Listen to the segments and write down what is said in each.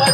மன்னர்களா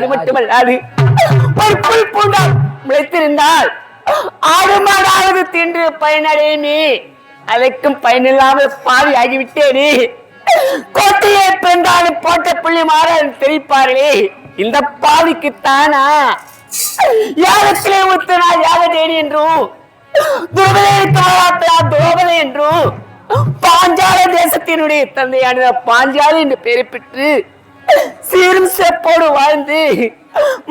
அது மட்டுமல்லாது ஒரு புல் பூண்டால் முளைத்திருந்தால் ஆடு மாடாவது தின்று பயனடையுமே. அதற்கும் பயனில்லாமல் பாவி நீ கோட்டையை பெண்டாலும் போட்ட புள்ளி மாற தெரிப்பார்களே. இந்த பாவிக்கு தானா யாகத்திலே ஊத்தினா யாக தேடி என்றும் துருபதை துரோபதை என்றும் பாஞ்சால தேசத்தினுடைய தந்தையான பாஞ்சாலி என்று பெயரை பெற்று சீரும் செப்போடு வாழ்ந்து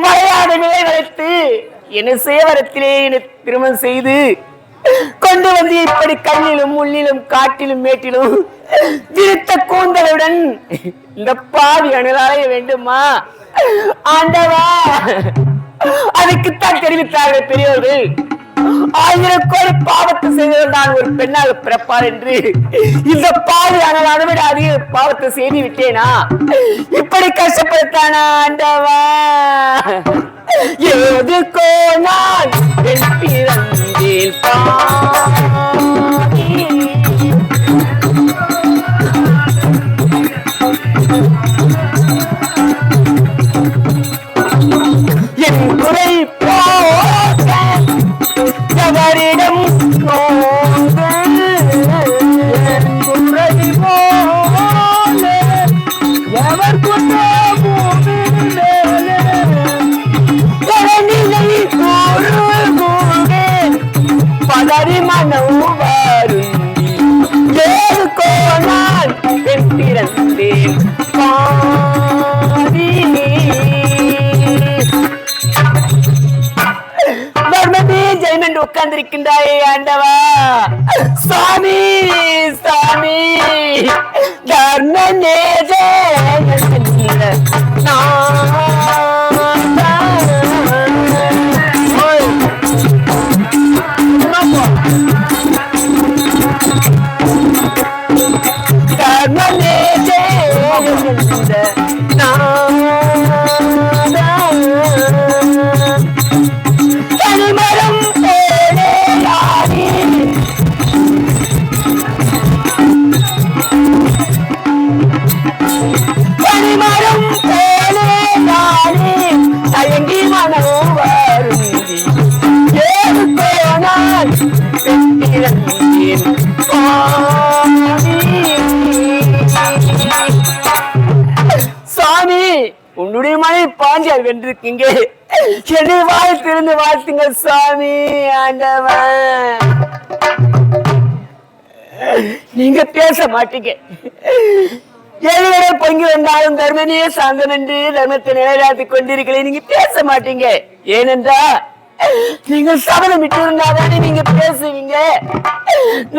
மலையாடுகளை வளர்த்து என்ன சேவரத்திலே என்னை திருமணம் செய்து கொண்டு வந்து இப்படி கண்ணிலும் முள்ளிலும் காட்டிலும் மேட்டிலும் விருத்த கூந்தலுடன் இந்த பாவி அணுகாய வேண்டுமா? ஆண்டவா அதுக்குத்தான் தெரிவித்தார்கள் பெரியவர்கள் ஆயிரம் கோடி பாவத்தை செய்தவர் நான் ஒரு பெண்ணாக பிறப்பார் என்று இந்த பாவி ஆனால் விட அதிக பாவத்தை செய்து விட்டேனா? இப்படி கஷ்டப்படுத்தானா ஆண்டவா? எதுக்கோ நான் பிறந்தேன் பா யாரிடம் இருக்கீங்க. வென்றிருக்கீங்க என்னை வாழ்த்திருந்து வாழ்த்துங்க சுவாமி ஆண்டவன் நீங்க பேச மாட்டீங்க. எதிரே பொங்கி வந்தாலும் தர்மனே சாந்தம் என்று தர்மத்தை நிலைநாட்டி கொண்டிருக்கிறேன். நீங்க பேச மாட்டீங்க. ஏனென்றா நீங்க சபதம் விட்டு இருந்தாதானே நீங்க பேசுவீங்க.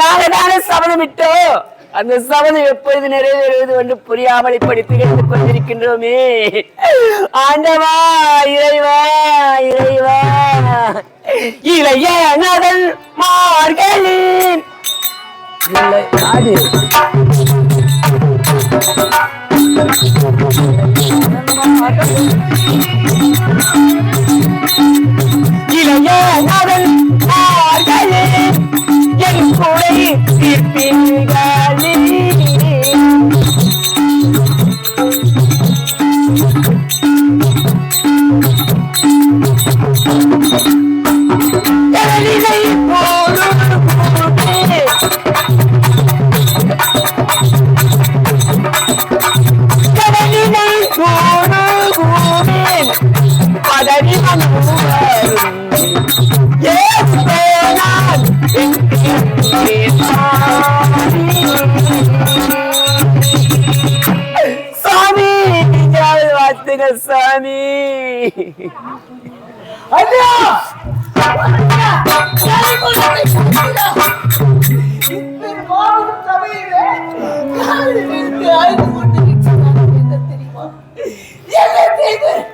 நாங்க தானே சபதம் விட்டோம் அந்த சபதம் எப்பொழுது நிறைவேறுவது என்று புரியாமல் இப்படி திகழ்ந்து கொண்டிருக்கின்றோமே. ஆண்டவா இறைவா இறைவா. இளைய நகல் மார்களின் இல்லை இளைய நகல் மார்களின் என் குறை தீர்ப்பீர்களே கடலினை போலும் போதே கடலினை போடுவோமேன் சாமி நீங்கள் வாழ்த்துங்கள் சாமி என்ன எப்பொழுதும்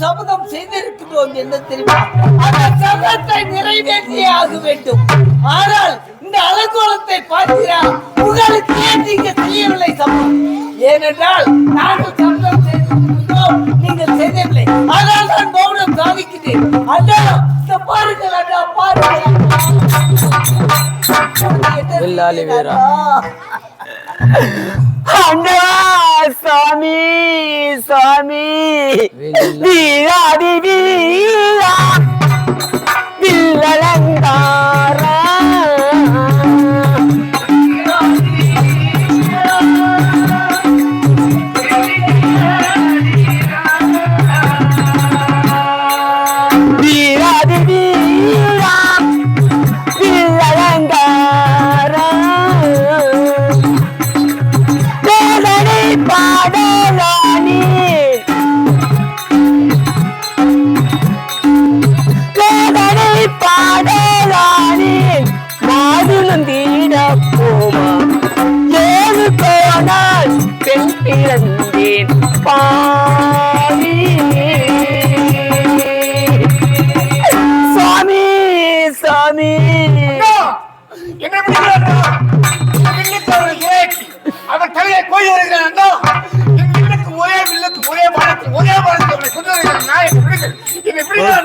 சபதம் செய்திருக்கிறோம் என்ன தெரியுமா? அந்த சபதத்தை நிறைவேற்றியே ஆக வேண்டும். ஆனால் இந்த அலங்கோலத்தை பார்த்தீரா உங்களுக்கு நீங்க செய்யவில்லை சபதம் ஏனென்றால் நாங்கள் சபதம் செய்திருக்கிறோம் நீங்கள் செய்யவில்லை ஆனால் நான் மௌனம் சாதிக்கிறேன் அண்ணா இந்த பாருங்கள் அண்ணா பாருங்கள். வில்லாலி வீரா. அண்ணா சாமி சாமி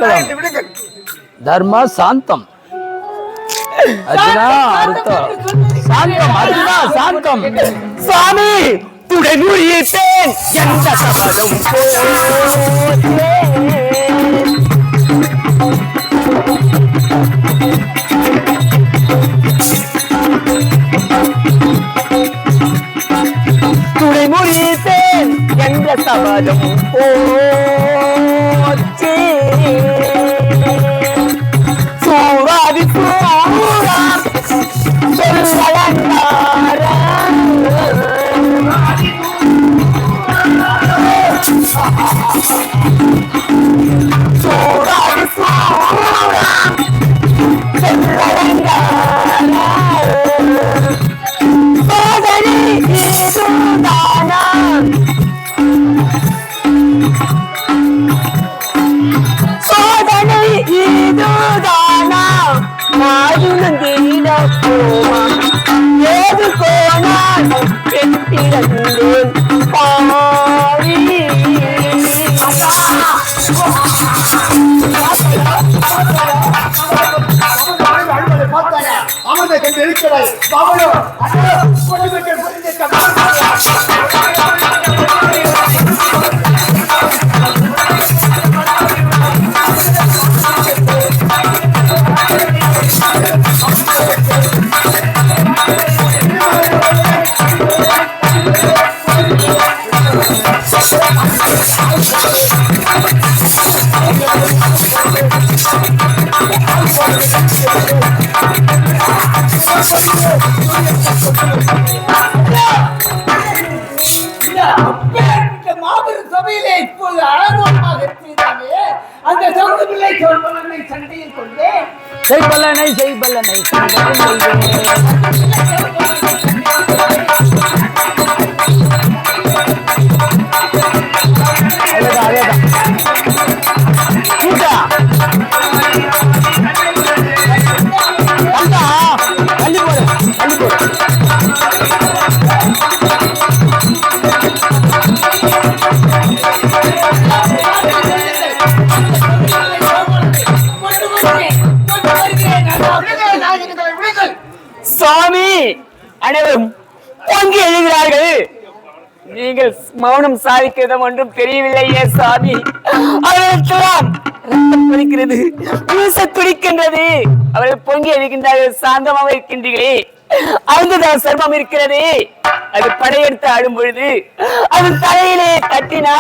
என்னை விடுங்கள் நான் என்னை விடுங்கள். தர்ம சாந்தம். அர்ஜுனா அர்த்தம். சாந்தம் அர்ஜுனா சாந்தம். சுவாமி துடை முழித்தேன் எந்த சபதம் போலே துணை முழித்தேன் செய்பலனை செய்பலனை செய்பல்லனை மௌனம் சாதிக்கிறதும் ஒன்றும் தெரியவில்லையே சாமி. அவர்களுக்கெல்லாம் ரத்தம் கொதிக்கிறது துடிக்கின்றது. அவர்கள் பொங்கி எழுகின்றார்கள் சாந்தமாக இருக்கின்றீர்களே. அவங்கதான் சர்மம் இருக்கிறது. அது படையெடுத்து ஆடும் பொழுது அது தலையிலே தட்டினா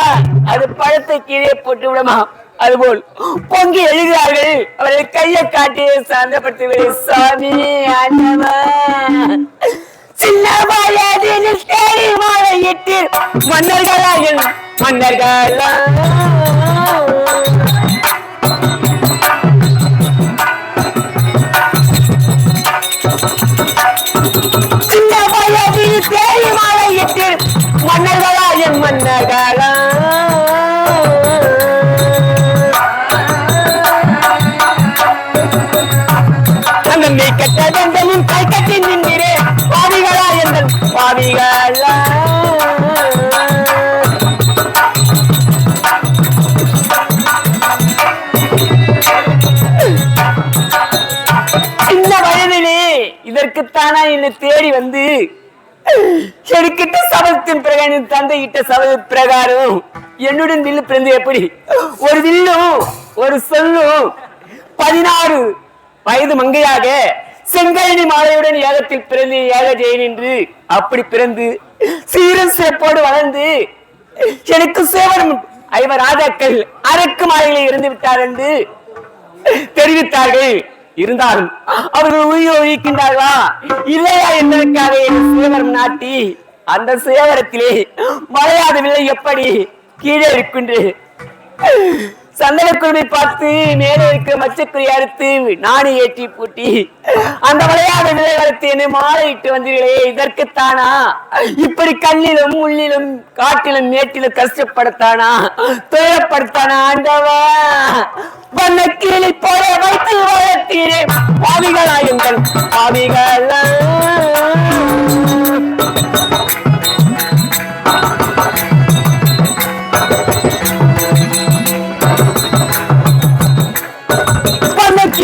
அது பழத்தை கீழே போட்டு விடுமா? அதுபோல் பொங்கி எழுகிறார்கள். அவர்கள் கையை காட்டி சாந்தப்படுத்துகிறேன் சாமி அண்ணவா சின்ன வயதில் தேடி மாலையிட்டு மன்னர்களாயில் மன்னர்களா. சின்ன வயதில் தேடி மாலையிட்டு மன்னர்களாயில் மன்னர்களா. தன்னை கட்ட தந்தனும் கை கட்டி பாவிகளா? சின்ன வயதிலே இதற்குத்தானா என்னை தேடி வந்து எடுக்கிட்ட சபதத்தின் பிரகாரம் என் தந்தை சபத பிரகாரம் என்னுடன் வில்லு பிறந்து எப்படி? ஒரு வில்லும் ஒரு சொல்லும் பதினாறு வயது மங்கையாக செங்கழனி மாலையுடன் ஏகத்தில் பிறந்து ஏக ஜெயன் என்று அப்படி பிறந்து சீரன் சிறப்போடு வளர்ந்து எனக்கு சேவனம் ஐவர் ராஜாக்கள் அரக்கு மாலையிலே இருந்து விட்டார் என்று தெரிவித்தார்கள். இருந்தாலும் அவர்கள் உயிர் ஒழிக்கின்றார்களா இல்லையா என்பதற்காக சேவரம் நாட்டி அந்த சேவரத்திலே மழையாத விலை எப்படி? கீழே இருக்கின்ற. சந்தனக்குருவை பார்த்து மேலே இருக்க மச்சக்குறி அறுத்து நாணி ஏற்றி பூட்டி அந்த விளையாட நிலை வளர்த்து என்னை மாலையிட்டு வந்தீர்களே இதற்குத்தானா? இப்படி கண்ணிலும் உள்ளிலும் காட்டிலும் மேட்டிலும் கஷ்டப்படுத்தானா? துயரப்படுத்தானா ஆண்டவா? வண்ண கீழே போல வைத்து வளர்த்தீரே. பாவிகளாயுங்கள் பாவிகள்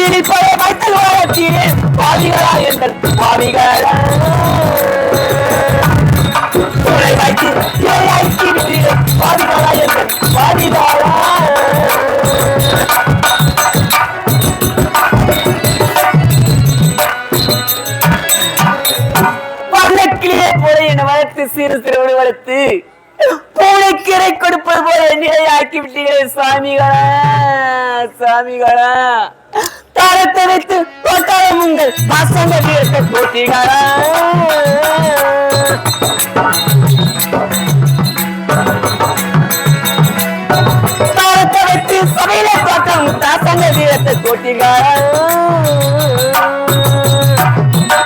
வண்ண கீழே போல வளர்த்தீரே எங்கள் பாவிகளா. வைத்து எங்கள் வளர்த்து சிறு சிறுவனை வளர்த்து. பூனைக்கீரை கொடுப்பது போல நிலையாக்கி விட்டீர்களே சாமிகளா சாமிகளா. தாரத்தை வைத்து தோட்டாளம் உங்கள் பசங்க வீரத்தை போட்டீங்களா வைத்து சபையில தாசங்க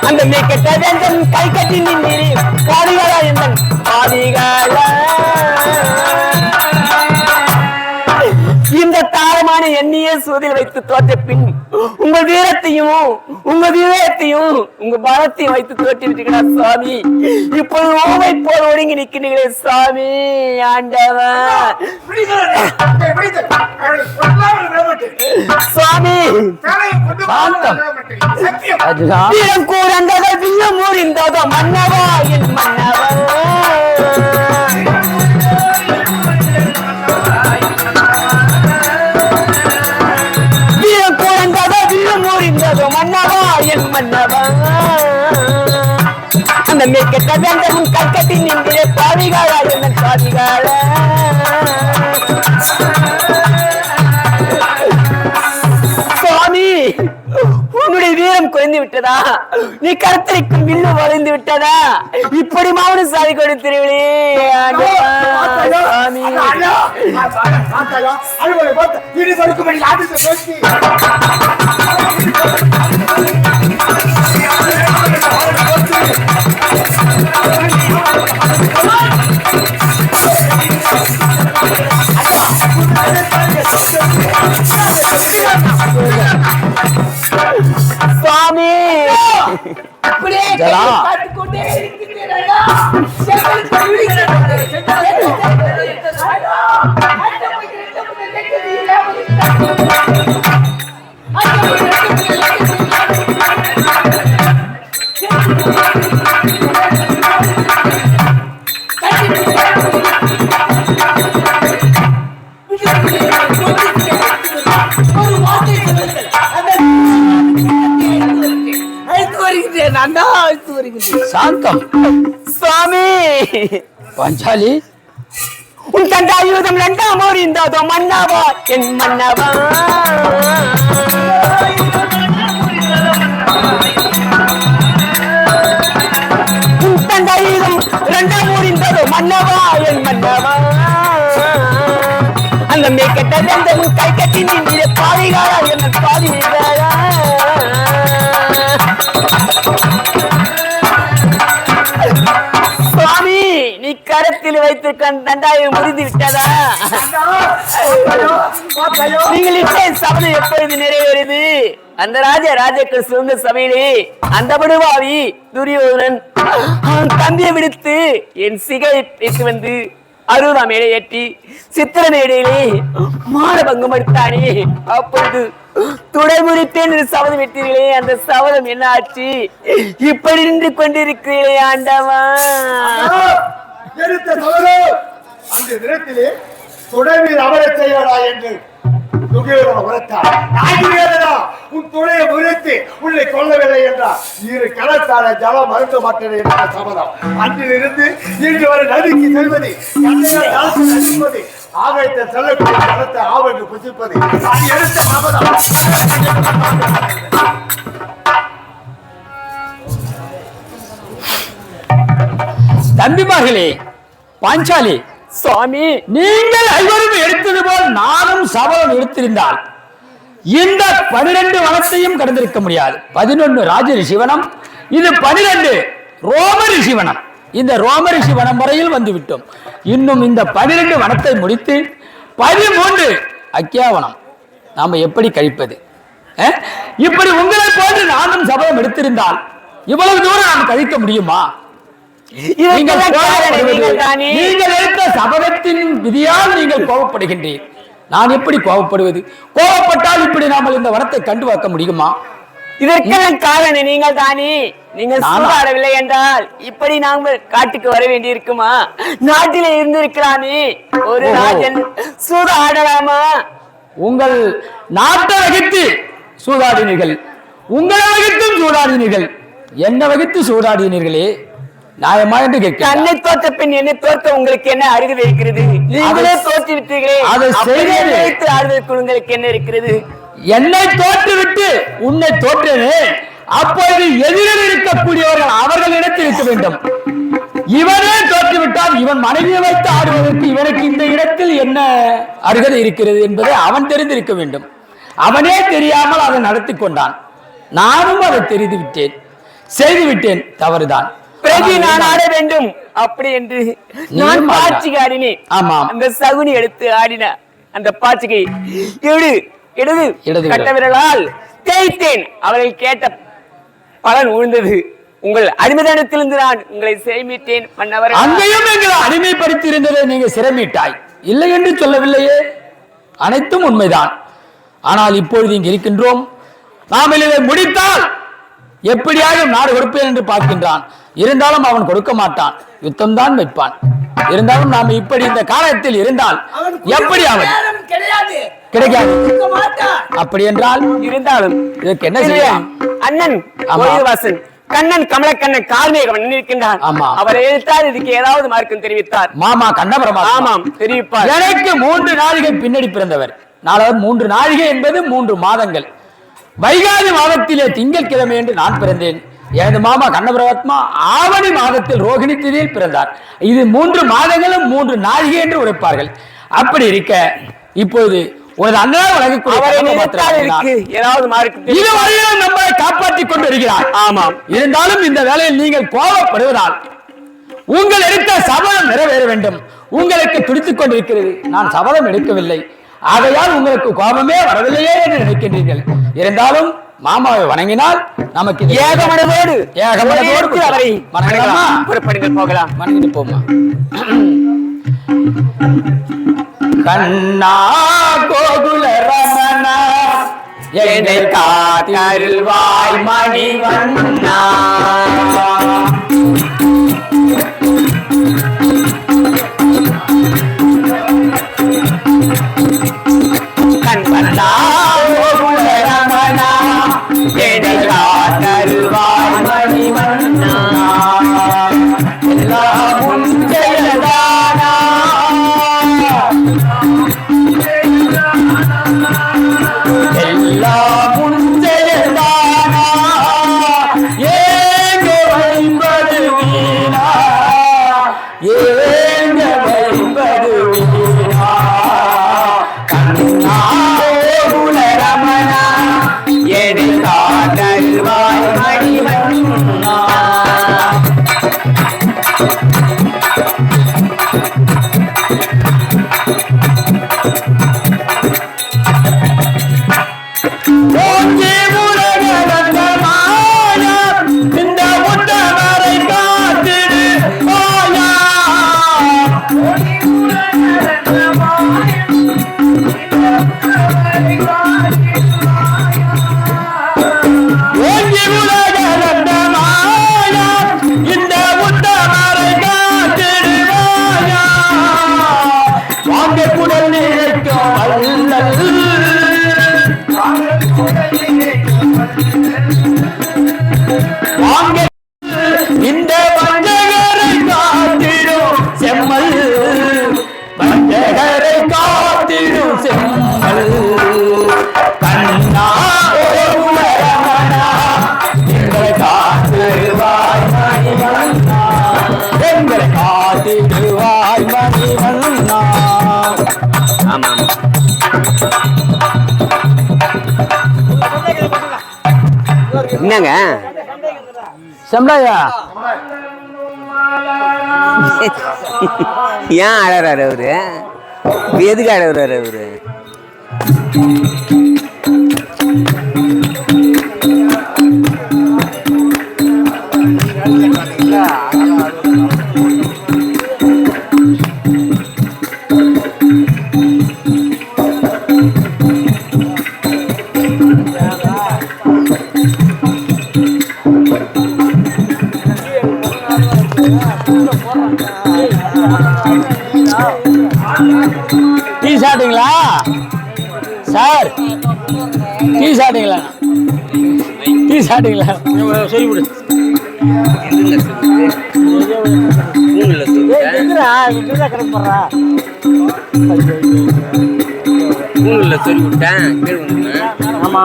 அந்த மேக்கட்ட வேந்தன் கை கட்டி நின்றி பாதிகளா எந்தன் பாதிகளா தாரமான எண்ணியே சூதில் வைத்து தோற்ற பின் உங்க வீரத்தையும் உங்க வீரத்தையும் உங்க பலத்தையும் வைத்து தோற்றி விட்டீங்களா சுவாமி இப்பொழுது ஓவை போல் ஒடுங்கி நிற்கிறீர்களே சுவாமி ஆண்டவன் சுவாமி கூட மன்னவா என் மன்னவா விட்டதா? நீ கருத்தரிக்கும் வில்லு வளைந்து விட்டதா? இப்படி மௌன சாதி கொடுத்திருவிழே சாமி சுவாமி. அப்படியே சுவாமி! பாஞ்சாலி! உன் தண்டாயுதம் ரெண்டாம் இந்ததோ மன்னவா? என் மன்னவா? உன் தண்டாயுதம் ரெண்டாம் இந்ததோ மன்னவா? என் மன்னவா? அந்த ரெண்டு உன் கை கட்டி நின்று பாதிகாரா என்ன பாதிகாரா கழுத்தில் வைத்திருக்க தண்டாயம் முறிந்து விட்டதா? நீங்கள் இட்ட சபதம் எப்பொழுது நிறைவேறுது அந்த ராஜ ராஜாக்கள் சிறந்த சபையிலே அந்த படுவாவி துரியோதனன் அவன் தம்பியை விடுத்து என் சிகை பேசி வந்து அருணா மேடை ஏற்றி சித்திர மேடையிலே மாட பங்கம் எடுத்தானே? அப்பொழுது துடைமுறிப்பேன் என்று சபதம் விட்டீர்களே அந்த சபதம் என்ன ஆச்சு? இப்படி நின்று கொண்டிருக்கிறீர்களே ஆண்டவா. எடுத்த சபதம் அந்த தினத்திலே துணைவில் அமரச் செய்யடா என்று துகையோட உன் துணையை முறித்து உள்ளே கொல்லவில்லை என்றார். இரு கலத்தான ஜலம் மருந்து மாட்டது என்ற சபதம். அன்றிலிருந்து இன்று வரை நதிக்கு செல்வது கண்ணையால் காசு ஆகாயத்தை செல்லக்கூடிய ஜலத்தை ஆவென்று புசிப்பது. அது எடுத்த சபதம். தம்பிமார்களே பாஞ்சாலி சுவாமி. நீங்கள் ஐவரும் எடுத்தது போல் நானும் சபதம் எடுத்திருந்தால் இந்த பனிரெண்டு வனத்தையும் கடந்திருக்க முடியாது. பதினொன்னு ராஜரிஷி வனம் இது பனிரெண்டு ரோமரிஷி வனம். இந்த ரோமரிஷி வனம் வரையில் வந்து விட்டோம் இன்னும் இந்த பனிரெண்டு வனத்தை முடித்து பதிமூன்று அக்கியாவனம் நாம எப்படி கழிப்பது? இப்படி உங்களை போன்று நானும் சபதம் எடுத்திருந்தால் இவ்வளவு தூரம் நாம் கழிக்க முடியுமா? நீங்கள் எடுத்த சபதத்தின் விதியால் நீங்கள் கோபப்படுகின்றீர். நான் எப்படி கோபப்படுவது? கோபப்பட்டால் இப்படி நாமல் இந்த வனத்தை கண்டு வாக்க முடியுமா? இதற்கெல்லாம் காரணம் நீங்கள் தானே. நீங்கள்? சூதாடவில்லை என்றால் இப்படி நாங்கள் காட்டுக்கு வர வேண்டி இருக்குமா நாட்டிலே இருந்திருக்கலாமே. ஒரு. ராஜன் சூதாடலாமா? உங்கள் நாட்டை வகித்து சூதாடினீர்கள். உங்களை வகித்தும் சூதாடினீர்கள். என்ன வகித்து சூதாடினீர்களே? நியாயமா என்று கேட்கிறேன் தன்னை தோற்ற பின் என்னை தோற்க உங்களுக்கு என்ன அருகதை இருக்கிறது? நீங்களே தோற்று விட்டீர்களே அதை. நினைத்து ஆறுதலுக்கு உங்களுக்கு என்ன இருக்கிறது? என்னை தோற்றுவிட்டு உன்னை தோற்றனே. அப்பொழுது எதிரில் இருக்கக்கூடியவர்கள் அவர்களிடத்தில் இருக்க வேண்டும். இவனே தோற்றுவிட்டால் இவன் மனைவியை வைத்து ஆடுவதற்கு இவனுக்கு இந்த இடத்தில் என்ன அருகதை இருக்கிறது என்பதை அவன் தெரிந்திருக்க வேண்டும். அவனே தெரியாமல் அதை நடத்தி கொண்டான். நானும் அதை தெரிந்து விட்டேன் செய்து விட்டேன் தவறுதான். பிறகு நான் ஆட வேண்டும். அப்படி என்று நான். பாட்சிக்கு ஆடினேன் ஆமாம். அந்த சகுனி எடுத்து ஆடின அந்த பாட்சிகை. எடு இடது. கட்ட விரலால் தேய்த்தேன். அவர்கள் கேட்ட பலன் உழுந்தது. உங்கள் அடிமதானத்திலிருந்து நான் உங்களை சேமித்தேன் மன்னவர். அங்கேயும் எங்களை அடிமைப்படுத்தி இருந்ததை நீங்க சிரமிட்டாய். இல்லை என்று சொல்லவில்லையே. அனைத்தும் உண்மைதான். ஆனால் இப்பொழுது இங்கு இருக்கின்றோம். நாம் இதை முடித்தால் எப்படியாக நாடு கொடுப்பேன் என்று பார்க்கின்றான். இருந்தாலும் அவன் கொடுக்க மாட்டான். யுத்தம் தான் வைப்பான். இருந்தாலும் நாம் இப்படி இந்த காலத்தில் இருந்தால் எப்படி அவன்? கிடைக்காது. அப்படி என்றால் இருந்தாலும் இதற்கு என்ன செய்யலாம் அண்ணன். கோயில்வாசன் கண்ணன் கமலக்கண்ணன் கார்மேகவன் இருக்கின்றார் ஆமா. அவரை எழுத்தார் இதுக்கு ஏதாவது மார்க்கம் தெரிவித்தார். மாமா கண்ணபரமா ஆமாம் தெரிவிப்பார். எனக்கு மூன்று நாழிகை பின்னாடி பிறந்தவர். நாளவர் மூன்று நாழிகை என்பது மூன்று மாதங்கள். வைகாதி மாதத்திலே திங்கட்கிழமை என்று நான் பிறந்தேன். எனது மாமா கண்ணபரத்மா ஆவணி மாதத்தில் ரோகிணி திதியில் பிறந்தார். இது மூன்று மாதங்களும் மூன்று நாழிகை என்று உரைப்பார்கள். அப்படி இருக்க இப்பொழுது உனது அண்ணன் வழங்கக்கூடிய அவரை கதாபாத்திரம் நினைத்தால் நான். இருக்கு ஏதாவது மார்க்கு இதுவரையிலும் நம்மை காப்பாற்றிக் கொண்டு வருகிறார் ஆமாம். இருந்தாலும் இந்த வேளையில் நீங்கள் கோபப்படுவதால் உங்கள் எடுத்த சபதம் நிறைவேற வேண்டும். உங்களுக்கு துடித்துக் கொண்டிருக்கிறது. நான் சபதம் எடுக்கவில்லை. ஆகையால் உங்களுக்கு கோபமே வரவில்லையே என்று நினைக்கின்றீர்கள். இருந்தாலும் மாமாவை வணங்கினால் நமக்கு ஏகமனதோடு ஏகமனதோடு அவரை வணங்கலாமா? புறப்படுங்கள் போகலாம். வணங்கிட்டு போமா. கண்ணா கோகுல ரமணா என்னை காத்தருள்வாய் மணிவண்ணா கண்ணா Yeah. নিরুদয় ஏன் அழறாரு அவரு? எதுக்கு அழறாரு அவரு? சொல்லி விடு ஊன்ல சொல்லி விட்டேன் கீழ் விழுந்தேன். ஆமா.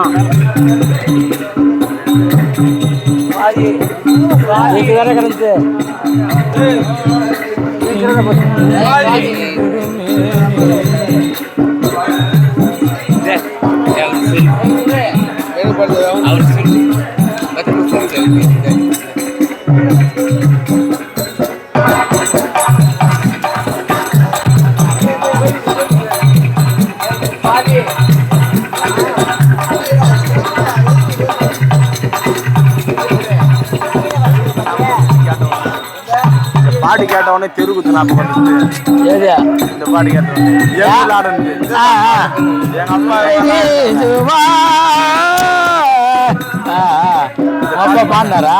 இது வேற கிடந்து. டேய், டேய், அவர் சொல்லு. கேட்டவொடனே தெருவுக்கு ஞாபகம் வந்துச்சு. ஏது இந்த பாட்டு கேட்டவொடனே. ஏன் விளையாடுறது ஆ, ஆ. எங்க அப்பா இதுவா? அப்பா பாடினாரா?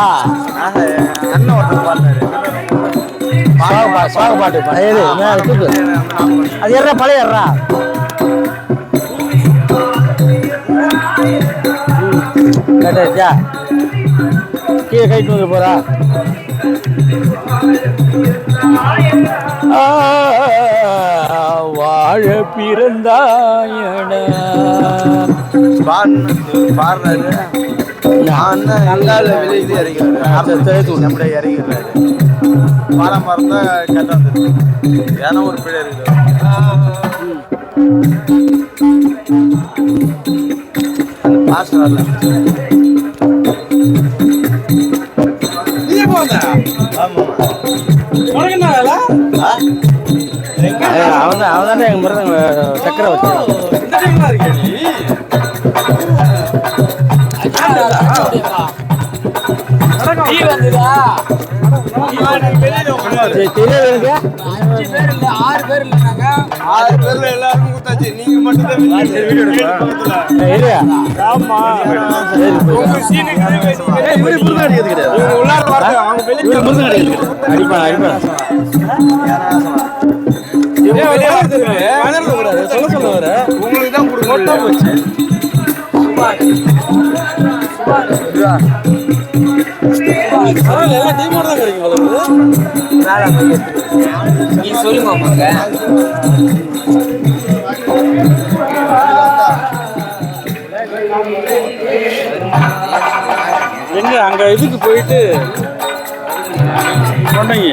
அண்ணன் ஒருத்தர் பாடினாரு. சோக பாட்டு. அது ஏறா பழைய ஏறா கீழே கைட்டு போறா. வாழ பிறந்தாயன. பாடுறாரு அண்ணன் வெளியே இறங்கிறாரு நம்மளே இறங்கிறாரு பாலம் மறந்தா கரெக்டாக வந்துருக்கு ஏன்னா ஒரு அவன் அவன் தானே எங்க மருதங்க சக்கரை வச்சு தெரியாது ஆறு பேர்ல எல்லாருக்கும் கொடுத்தாச்சு. நீங்க மட்டும் உங்களுக்கு தான் கொடுக்க போச்சு நீ சொல்லுங்க உங்க எங்க அங்க இதுக்கு போயிட்டு சொன்னீங்க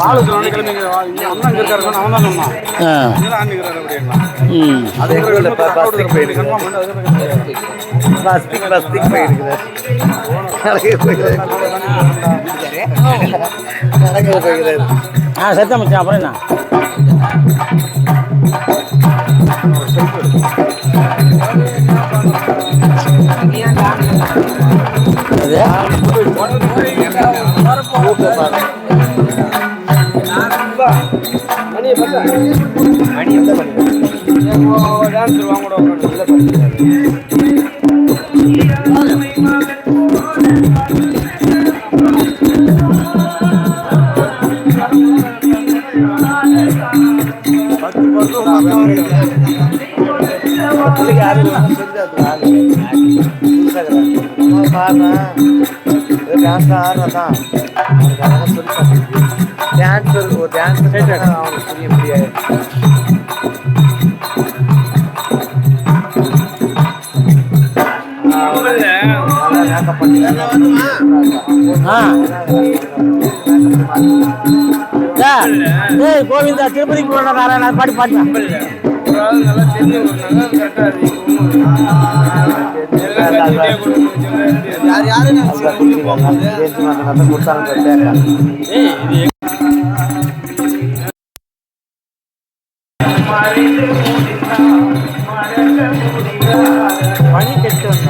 பாலத்துல கிளம்பிங்க. அண்ணன் இங்க பை இருக்குது கடைக்கு போய்கிறாரு கடைக்கு போய்கிறாரு ஆ சத்தம் மச்சான் அப்புறம் என்ன டான்ஸ் ஒரு டான்ஸ் அவனுக்கு புரிய ஏய் கோவிந்தா திருப்பதிக்கு போன நாராயண பாட்டு பாட்டு. யார் யாரு கொடுத்தாங்க கெட்டு